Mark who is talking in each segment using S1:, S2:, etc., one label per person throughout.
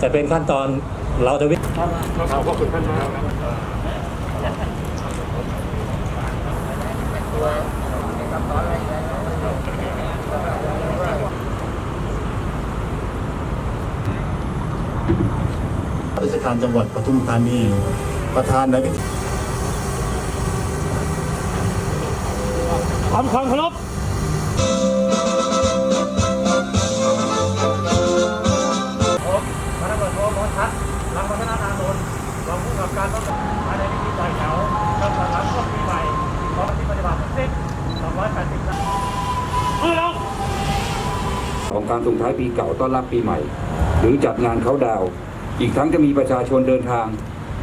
S1: แต่เป็นขั้นตอนเราจะวิ
S2: ขอบคุณท่านมาก
S3: ราชการจังหวัดปทุมธานี ประธานในพิธี
S2: ทำความเคารพ
S1: รังพัฒนานานนท์รองผู้กำกับการต้องภายในพิธีปล่อยแถวรับสารช่วงปีใหม่พร้อมที่ปฏิบัติทั้งสิ้น280ครั้ง
S2: เมื่อเรา
S4: ของการส่งท้ายปีเก่าต้อนรับปีใหม่ หรือจัดงานเขาดาว อีกทั้งจะมีประชาชนเดินทาง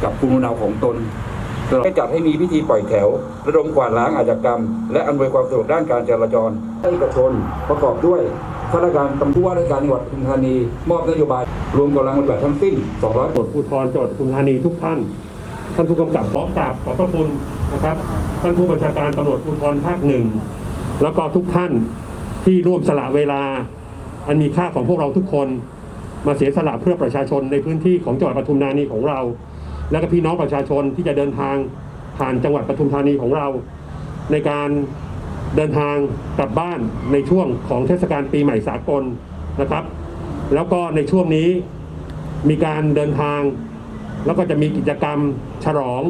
S4: กับภูมิลำเนาของตนตลอดให้จัดให้มีพิธีปล่อยแถว ระดมกวาดล้างอาชญากรรม และอำนวยความสะดวกด้านการจราจรให้เอกชนประกอบด้วย ข้าราชการตำรวจผู้ว่าราชการจังหวัดปทุมธานี มอบนโยบาย รวมกำลังปฏิบัติทั้งสิ้น 200
S2: ตำรวจภูธรจังหวัดปทุมธานีทุกท่าน ท่านผู้กำกับขอกราบขอบพระคุณนะครับ ท่านผู้บัญชาการตำรวจภูธรภาคหนึ่งแล้วก็ทุกท่านที่ร่วมสละเวลา อันมีค่าของพวกเราทุกคนมาเสียสละเพื่อประชาชนในพื้นที่ของจังหวัดปทุมธานีของเรา และก็พี่น้องประชาชนที่จะเดินทางผ่านจังหวัดปทุมธานีของเรา ในการ เดินทางกลับบ้านในช่วงของเทศกาลปีใหม่สากลนะครับ แล้วก็ในช่วงนี้มีการเดินทาง แล้วก็จะมีกิจกรรมฉลอง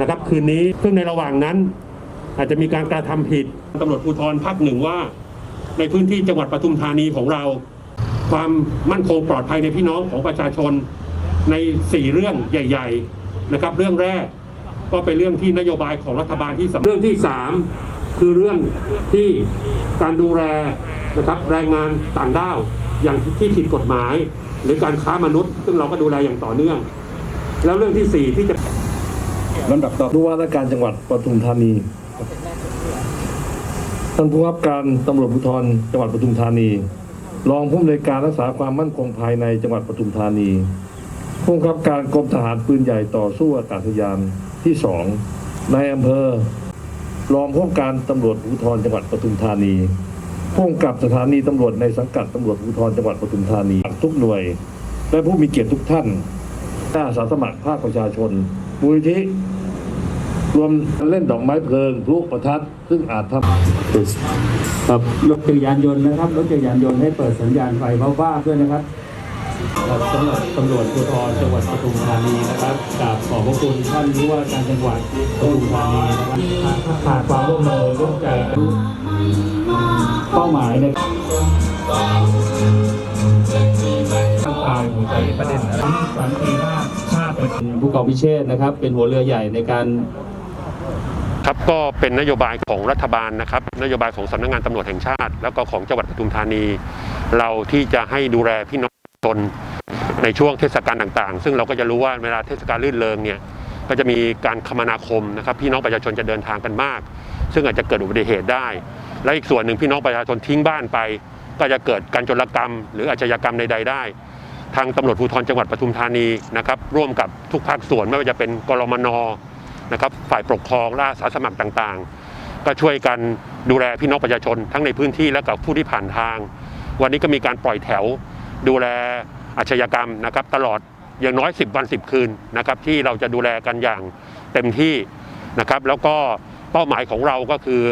S2: นะครับ คืนนี้ซึ่งในระหว่างนั้น อาจจะมีการกระทำผิดตำรวจภูธรภาคหนึ่งว่า ในพื้นที่จังหวัดปทุมธานีของเรา ความมั่นคงปลอดภัยในพี่น้องของประชาชนใน 4 เรื่องใหญ่ ๆนะครับ เรื่องแรกก็เป็นเรื่องที่นโยบายของรัฐบาลที่สำเรื่องที่ 3 คือเรื่องที่การดูแลนะครับแรงงานต่างด้าวอย่างที่ผิดกฎหมาย หรือการค้ามนุษย์ ซึ่งเราก็ดูแลอย่างต่อเนื่อง แล้วเรื่องที่ 4 ที่จะ
S3: ลำดับต่อผู้ว่าราชการจังหวัดปทุมธานีท่านผู้ว่าการตำรวจภูธรจังหวัดปทุมธานี รองผู้อำนวยการรักษาความมั่นคงภายในจังหวัดปทุมธานีผู้บับการกรมทหารปืนใหญ่ต่อสู้อากาศยานที่สองในอำเภอ รองผู้การตำรวจภูธรจังหวัดปทุมธานีผู้กำกับสถานีตำรวจในสังกัดตำรวจภูธรจังหวัดปทุมธานีทุกหน่วย และผู้มีเกียรติทุกท่านอาสาสมัครภาคประชาชนมูลนิธิรวมเล่นดอกไม้เพลิงพลุประทัดซึ่งอาจทำ
S5: ครับรถจักรยานยนต์นะครับรถจักรยานยนต์ให้เปิดสัญญาณไฟเบาๆด้วยนะครับ ครับสำหรับตำรวจภูธรจังหวัดปทุมธานีนะครับกราบขอบพระคุณท่านผู้ว่าการจังหวัดปทุมธานีนะครับขาดความร่วมมือร่วมใจเป้าหมายในตั้งตายหัวใจประเด็นสันติภาพชาติผู้กองพิเชษนะครับ เป็นหัวเรือใหญ่ในการ
S2: ครับก็เป็นนโยบายของรัฐบาลนะครับ นโยบายของสำนักงานตำรวจแห่งชาติ แล้วก็ของจังหวัดปทุมธานี เราที่จะให้ดูแลพี่น้อง ชนในช่วงเทศกาลต่างๆ ซึ่งเราก็จะรู้ว่าเวลาเทศกาลลื่นเริงเนี่ยก็จะมีการคมนาคมนะครับพี่น้องประชาชนจะเดินทางกันมาก ซึ่งอาจจะเกิดอุบัติเหตุได้ และอีกส่วนหนึ่งพี่น้องประชาชนทิ้งบ้านไป ก็จะเกิดการจลกรรม หรืออาชญากรรมใด ๆ ได้ ทางตำรวจภูธรจังหวัดปทุมธานีนะครับร่วมกับทุกภาคส่วนไม่ว่าจะเป็นกรมนนะครับฝ่ายปกครองและอาสาสมัครต่างๆ ก็ช่วยกันดูแลพี่น้องประชาชนทั้งในพื้นที่และกับผู้ที่ผ่านทาง วันนี้ก็มีการปล่อยแถว ดูแลอาชญากรรมนะครับตลอดอย่างน้อย 10 วัน 10 คืนนะครับที่เราจะดูแลกันอย่างเต็มที่นะครับแล้วก็เป้าหมายของเราก็คือ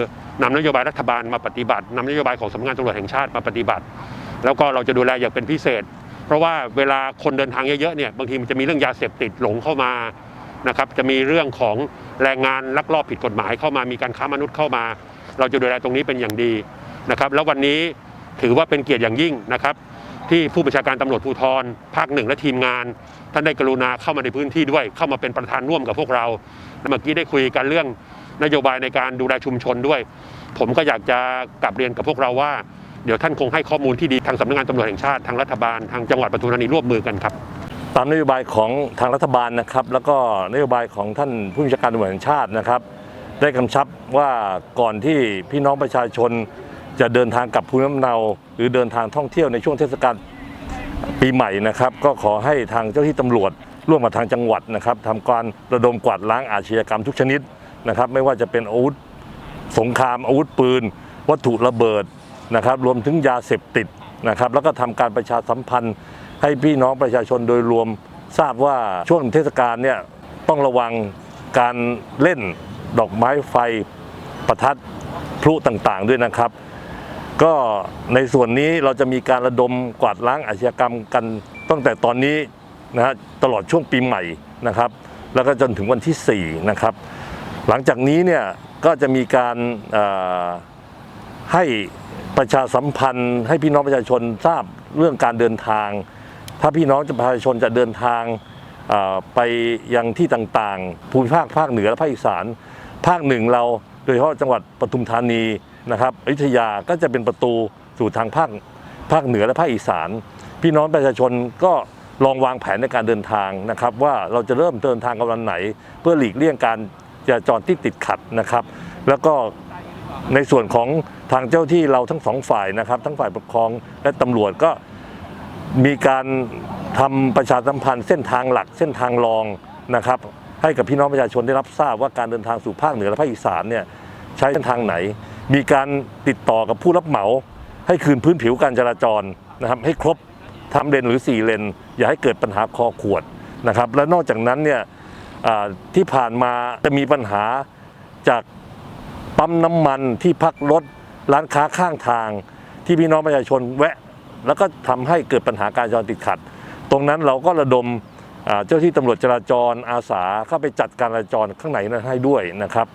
S2: นำนโยบายรัฐบาลมาปฏิบัตินำนโยบายของสำนักงานตำรวจแห่งชาติมาปฏิบัติ แล้วก็เราจะดูแลอย่างเป็นพิเศษ เพราะว่าเวลาคนเดินทางเยอะๆเนี่ยบางทีมันจะมีเรื่องยาเสพติดหลงเข้ามานะครับจะมีเรื่องของแรงงานลักลอบผิดกฎหมายเข้ามามีการค้ามนุษย์เข้ามา เราจะดูแลตรงนี้เป็นอย่างดีนะครับแล้ววันนี้ถือว่าเป็นเกียรติอย่างยิ่งนะครับ ที่ผู้บัญชาการตำรวจภูธรภาคหนึ่งและทีมงาน ท่านได้กรุณาเข้ามาในพื้นที่ด้วย เข้ามาเป็นประธานร่วมกับพวกเราเมื่อกี้ได้คุยกันเรื่องนโยบายในการดูแลชุมชนด้วย ผมก็อยากจะกลับเรียนกับพวกเราว่า เดี๋ยวท่านคงให้ข้อมูลที่ดีทางสำนักงานตำรวจแห่งชาติทางรัฐบาลทางจังหวัดปทุมธานีร่วมมือกันครับ
S6: ตามนโยบายของทางรัฐบาลนะครับ แล้วก็นโยบายของท่านผู้บัญชาการตำรวจแห่งชาตินะครับ ได้กำชับว่าก่อนที่พี่น้องประชาชน จะเดินทางกลับภูมิลำเนา หรือเดินทางท่องเที่ยวในช่วงเทศกาลปีใหม่นะครับ ก็ขอให้ทางเจ้าที่ตำรวจร่วมกับทางจังหวัดนะครับทำการระดมกวาดล้างอาชญากรรมทุกชนิดนะครับ ไม่ว่าจะเป็นอาวุธสงครามอาวุธปืน วัตถุระเบิดนะครับ รวมถึงยาเสพติดนะครับ แล้วก็ทำการประชาสัมพันธ์ ให้พี่น้องประชาชนโดยรวมทราบว่าช่วงเทศกาลเนี่ยต้องระวังการเล่นดอกไม้ไฟประทัดพลุต่างๆด้วยนะครับ ก็ในส่วนนี้เราจะมีการระดมกวาดล้างอาชญากรรมกันตั้งแต่ตอนนี้นะฮะตลอดช่วงปีใหม่นะครับ แล้วก็จนถึงวันที่ 4 นะครับ หลังจากนี้เนี่ยก็จะมีการให้ประชาสัมพันธ์ ให้พี่น้องประชาชนทราบเรื่องการเดินทาง ถ้าพี่น้องประชาชนจะเดินทางไปยังที่ต่างๆ ภูมิภาคภาคเหนือและภาคอีสาน ภาคหนึ่งเราโดยเฉพาะจังหวัดปทุมธานี นะครับอยุธยาก็จะเป็นประตูสู่ทางภาคภาคเหนือและภาคอีสาน พี่น้องประชาชนก็ลองวางแผนในการเดินทางนะครับ ว่าเราจะเริ่มเดินทางกันวันไหน เพื่อหลีกเลี่ยงการจราจรที่ติดขัดนะครับ แล้วก็ในส่วนของทางเจ้าที่เราทั้งสองฝ่ายนะครับ ทั้งฝ่ายปกครองและตำรวจก็มีการทำประชาสัมพันธ์เส้นทางหลักเส้นทางรองนะครับ ให้กับพี่น้องประชาชนได้รับทราบว่าการเดินทางสู่ภาคเหนือและภาคอีสานเนี่ยใช้เส้นทางไหน มีการติดต่อกับผู้รับเหมา ให้คืนพื้นผิวการจราจรนะครับให้ครบทำเลนหรือ 4 เลน อย่าให้เกิดปัญหาคอขวดนะครับและนอกจากนั้นเนี่ยที่ผ่านมาจะมีปัญหาจากปั๊มน้ำมันที่พักรถร้านค้าข้างทาง ที่พี่น้องประชาชนแวะ แล้วก็ทำให้เกิดปัญหาการจราจรติดขัด ตรงนั้นเราก็ระดมเจ้าที่ตำรวจจราจรอาสาเข้าไปจัดการจราจรข้างในนั้นให้ด้วยนะครับ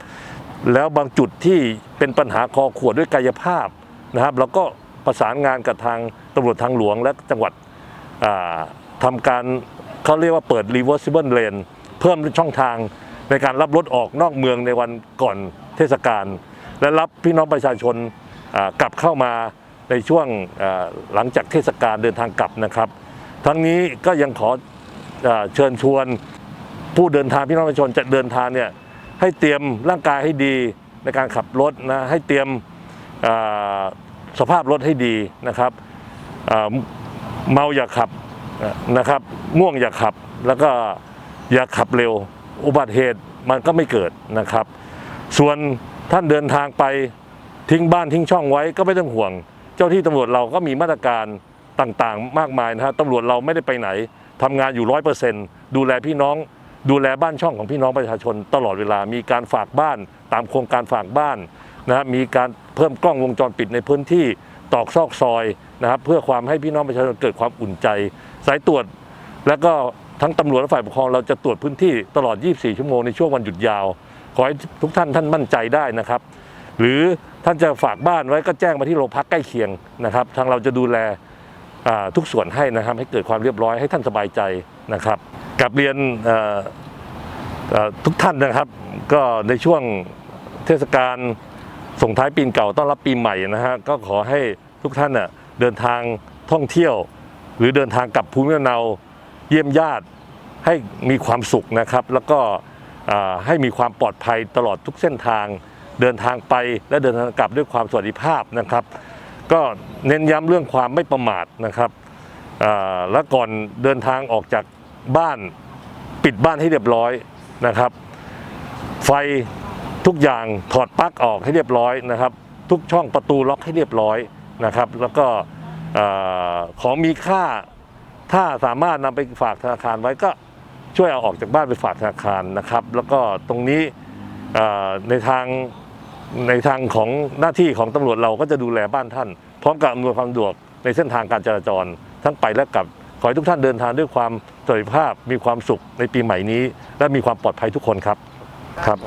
S6: แล้วบางจุดที่เป็นปัญหาคอขวดด้วยกายภาพนะครับเราก็ประสานงานกับทางตำรวจทางหลวงและจังหวัดทำการเขาเรียกว่าเปิด reversible lane เพิ่มช่องทางในการรับรถออกนอกเมืองในวันก่อนเทศกาลและรับพี่น้องประชาชนกลับเข้ามาในช่วงหลังจากเทศกาลเดินทางกลับนะครับ ทั้งนี้ก็ยังขออเชิญชวนผู้เดินทางพี่น้องประชาชนจะเดินทางเนี่ย ให้เตรียมร่างกายให้ดีในการขับรถนะให้เตรียมสภาพรถให้ดีนะครับเอ่อเมาอย่าขับนะครับง่วงอย่าขับแล้วก็อย่าขับเร็ว อุบัติเหตุมันก็ไม่เกิดนะครับ ส่วนท่านเดินทางไปทิ้งบ้านทิ้งช่องไว้ก็ไม่ต้องห่วง เจ้าที่ตำรวจเราก็มีมาตรการต่างๆ มากมายนะฮะตำรวจเราไม่ได้ไปไหนทำงานอยู่ร้อยเปอร์เซ็นต์ดูแลพี่น้อง ดูแลบ้านช่องของพี่น้องประชาชนตลอดเวลา มีการฝากบ้านตามโครงการฝากบ้านนะมีการเพิ่มกล้องวงจรปิดในพื้นที่ตอกซอกซอยนะครับเพื่อความให้พี่น้องประชาชนเกิดความอุ่นใจ สายตรวจ แล้วก็ทั้งตำรวจและฝ่ายปกครองเราจะตรวจพื้นที่ตลอด 24 ชั่วโมงในช่วงวันหยุดยาว ขอให้ทุกท่านท่านมั่นใจได้นะครับ หรือท่านจะฝากบ้านไว้ก็แจ้งมาที่โรงพักใกล้เคียงนะครับ ทางเราจะดูแลทุกส่วนให้นะครับ ให้เกิดความเรียบร้อยให้ท่านสบายใจนะครับ กับเรียนทุกท่านนะครับ ก็ในช่วงเทศกาลส่งท้ายปีเก่าต้อนรับปีใหม่นะฮะก็ขอให้ทุกท่านเน่ะเดินทางท่องเที่ยว หรือเดินทางกลับภูมิลำเนาเยี่ยมญาติให้มีความสุขนะครับ แล้วก็ให้มีความปลอดภัยตลอดทุกเส้นทาง เดินทางไปและเดินทางกลับด้วยความสวัสดิภาพนะครับ ก็เน้นย้ำเรื่องความไม่ประมาทนะครับและก่อนเดินทางออกจาก บ้านปิดบ้านให้เรียบร้อยนะครับ ไฟทุกอย่างถอดปลั๊กออกให้เรียบร้อยนะครับ ทุกช่องประตูล็อกให้เรียบร้อยนะครับ แล้วก็ของมีค่าถ้าสามารถนำไปฝากธนาคารไว้ก็ช่วยเอาออกจากบ้านไปฝากธนาคารนะครับ แล้วก็ตรงนี้ในทางในทางของหน้าที่ของตำรวจเราก็จะดูแลบ้านท่าน พร้อมกับอำนวยความสะดวกในเส้นทางการจราจรทั้งไปและกลับ ขอให้ทุกท่านเดินทางด้วยความสวัสดิภาพมีความสุขในปีใหม่นี้ และมีความปลอดภัยทุกคนครับครับ